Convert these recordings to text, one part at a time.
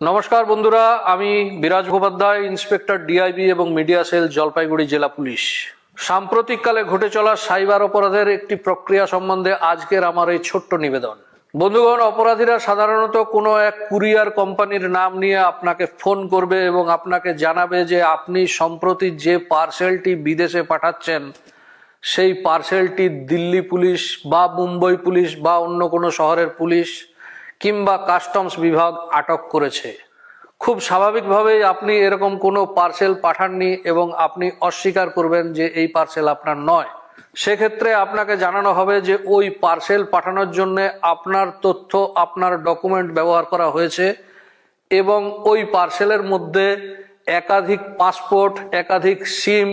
নমস্কার বন্ধুরা, আমি বিরাজ মুখোপাধ্যায় ইন্সপেক্টর ডিআইবি এবং মিডিয়া সেল, জলপাইগুড়ি জেলা পুলিশ। সাম্প্রতিককালে ঘটে চলা সাইবার অপরাধের একটি প্রক্রিয়া সম্বন্ধে আজকের আমার এই ছোট্ট নিবেদন। বন্ধুগণ, অপরাধীরা সাধারণত কোনো এক কুরিয়ার কোম্পানির নাম নিয়ে আপনাকে ফোন করবে এবং আপনাকে জানাবে যে আপনি সম্প্রতি যে পার্সেলটি বিদেশে পাঠাচ্ছেন, সেই পার্সেলটি দিল্লি পুলিশ বা মুম্বই পুলিশ বা অন্য কোনো শহরের পুলিশ কিংবা কাস্টমস বিভাগ আটক করেছে। খুব স্বাভাবিকভাবেই আপনি এরকম কোনো পার্সেল পাঠাননি এবং আপনি অস্বীকার করবেন যে এই পার্সেল আপনার নয়। সেক্ষেত্রে আপনাকে জানানো হবে যে ওই পার্সেল পাঠানোর জন্য আপনার তথ্য, আপনার ডকুমেন্ট ব্যবহার করা হয়েছে এবং ওই পার্সেলের মধ্যে একাধিক পাসপোর্ট একাধিক সিম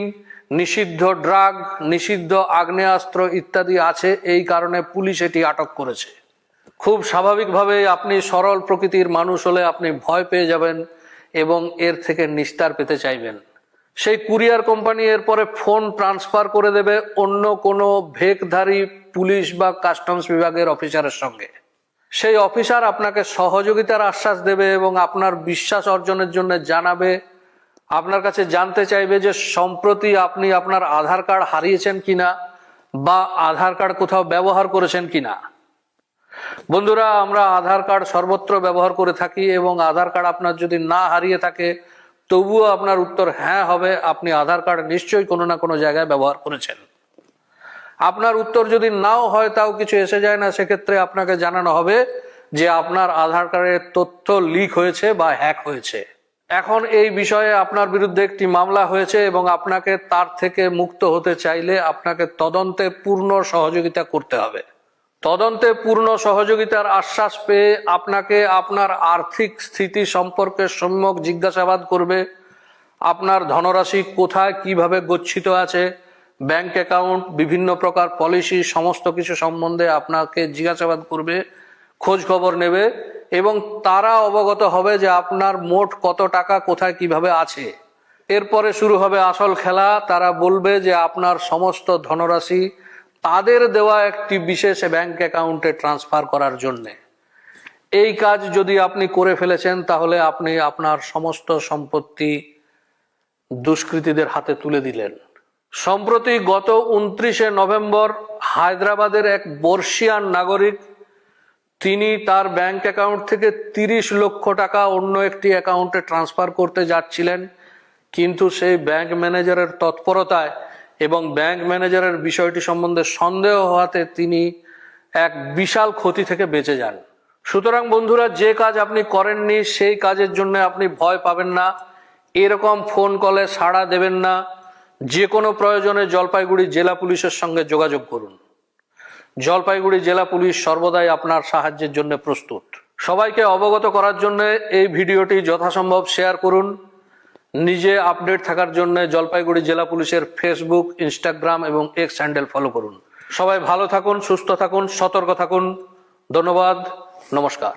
নিষিদ্ধ ড্রাগ নিষিদ্ধ আগ্নেয়াস্ত্র ইত্যাদি আছে। এই কারণে পুলিশ এটি আটক করেছে। খুব স্বাভাবিকভাবে আপনি সরল প্রকৃতির মানুষ হলে আপনি ভয় পেয়ে যাবেন এবং এর থেকে নিস্তার পেতে চাইবেন। সেই কুরিয়ার কোম্পানি এরপরে ফোন ট্রান্সফার করে দেবে অন্য কোনো ভেকধারী পুলিশ বা কাস্টমস বিভাগের অফিসারের সঙ্গে। সেই অফিসার আপনাকে সহযোগিতার আশ্বাস দেবে এবং আপনার বিশ্বাস অর্জনের জন্য জানাবে। আপনার কাছে জানতে চাইবে যে সম্প্রতি আপনি আপনার আধার কার্ড হারিয়েছেন কিনা বা আধার কার্ড কোথাও ব্যবহার করেছেন কিনা। বন্ধুরা, আমরা আধার কার্ড সর্বত্র ব্যবহার করে থাকি এবং আধার কার্ড আপনার যদি না হারিয়ে থাকে, তবুও আপনার উত্তর হ্যাঁ হবে। আপনি আধার কার্ড নিশ্চয়ই কোনো না কোনো জায়গায় ব্যবহার করেছেন। আপনার উত্তর যদি নাও হয়, তাও কিছু এসে যায় না। সেক্ষেত্রে আপনাকে জানানো হবে যে আপনার আধার কার্ডের তথ্য লিক হয়েছে বা হ্যাক হয়েছে। এখন এই বিষয়ে আপনার বিরুদ্ধে একটি মামলা হয়েছে এবং আপনাকে তার থেকে মুক্ত হতে চাইলে আপনাকে তদন্তে পূর্ণ সহযোগিতা করতে হবে। তদন্তে পূর্ণ সহযোগিতার আশ্বাস পেয়ে আপনাকে আপনার আর্থিক স্থিতি সম্পর্কে সম্যক জিজ্ঞাসাবাদ করবে। আপনার ধনরাশি কোথায়, কীভাবে গচ্ছিত আছে, ব্যাংক অ্যাকাউন্ট, বিভিন্ন প্রকার পলিসি, সমস্ত কিছু সম্বন্ধে আপনাকে জিজ্ঞাসাবাদ করবে, খোঁজ খবর নেবে এবং তারা অবগত হবে যে আপনার মোট কত টাকা, কোথায়, কীভাবে আছে। এরপরে শুরু হবে আসল খেলা। তারা বলবে যে আপনার সমস্ত ধনরাশি তাদের দেওয়া একটি বিশেষ ব্যাংক অ্যাকাউন্টে ট্রান্সফার করার জন্যে। এই কাজ যদি আপনি করে ফেলেছেন, তাহলে আপনি আপনার সমস্ত সম্পত্তি দুষ্কৃতীদের হাতে তুলে দিলেন। সম্প্রতি গত উনত্রিশে নভেম্বর হায়দ্রাবাদের এক বর্ষিয়ান নাগরিক, তিনি তার ব্যাংক অ্যাকাউন্ট থেকে তিরিশ লক্ষ টাকা অন্য একটি অ্যাকাউন্টে ট্রান্সফার করতে যাচ্ছিলেন। কিন্তু সেই ব্যাংক ম্যানেজারের তৎপরতায় এবং ব্যাংক ম্যানেজারের বিষয়টি সম্বন্ধে সন্দেহ হওয়াতে তিনি এক বিশাল ক্ষতি থেকে বেঁচে যান। সুতরাং বন্ধুরা, যে কাজ আপনি করেননি, সেই কাজের জন্য আপনি ভয় পাবেন না। এরকম ফোন কলে সাড়া দেবেন না। যে কোনো প্রয়োজনে জলপাইগুড়ি জেলা পুলিশের সঙ্গে যোগাযোগ করুন। জলপাইগুড়ি জেলা পুলিশ সর্বদাই আপনার সাহায্যের জন্য প্রস্তুত। সবাইকে অবগত করার জন্য এই ভিডিওটি যথাসম্ভব শেয়ার করুন। নিজে আপডেট থাকার জন্য জলপাইগুড়ি জেলা পুলিশের ফেসবুক, ইনস্টাগ্রাম এবং এক্স হ্যান্ডেল ফলো করুন। সবাই ভালো থাকুন, সুস্থ থাকুন, সতর্ক থাকুন। ধন্যবাদ, নমস্কার।